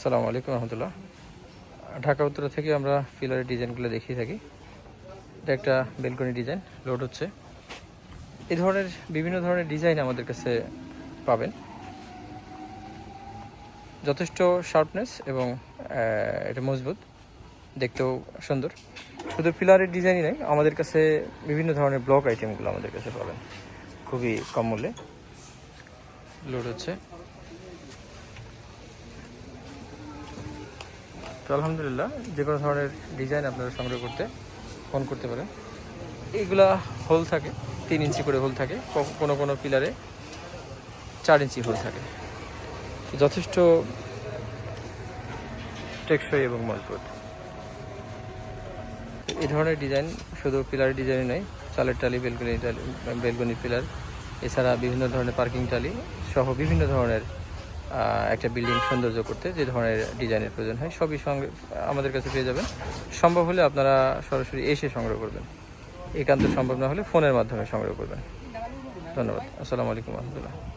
আসসালামু আলাইকুম রহমতুল্লাহ। ঢাকা উত্তর থেকে আমরা ফিলারের ডিজাইনগুলো দেখিয়ে থাকি। এটা একটা বেলকনি ডিজাইন, লোড হচ্ছে। এই ধরনের বিভিন্ন ধরনের ডিজাইন আমাদের কাছে পাবেন। যথেষ্ট শার্পনেস এবং এটা মজবুত, দেখতেও সুন্দর। শুধু পিলারের ডিজাইনই নেই আমাদের কাছে বিভিন্ন ধরনের ব্লক আইটেমগুলো আমাদের কাছে পাবেন। খুবই কম মূল্যে। লোড হচ্ছে। তো আলহামদুলিল্লাহ, যে কোনো ধরনের ডিজাইন আপনারা সংগ্রহ করতে ফোন করতে পারেন। এইগুলা হোল থাকে, তিন ইঞ্চি করে হোল থাকে কোনো কোনো পিলারে চার ইঞ্চি হোল থাকে। যথেষ্ট টেকসই এবং মজবুত। এই ধরনের ডিজাইন শুধু পিলারের ডিজাইনই নয়, চালের টালি বেলকনি টালি বেলকনি পিলার এছাড়া বিভিন্ন ধরনের পার্কিং টালি সহ বিভিন্ন ধরনের একটা বিল্ডিং সৌন্দর্য করতে যে ধরনের ডিজাইনের প্রয়োজন হয়, সবই সঙ্গে, আমাদের কাছে পেয়ে যাবেন। সম্ভব হলে আপনারা সরাসরি এসে সংগ্রহ করবেন। একান্ত সম্ভব না হলে ফোনের মাধ্যমে সংগ্রহ করবেন। ধন্যবাদ। আসসালামু আলাইকুম রহমতুল্লাহ।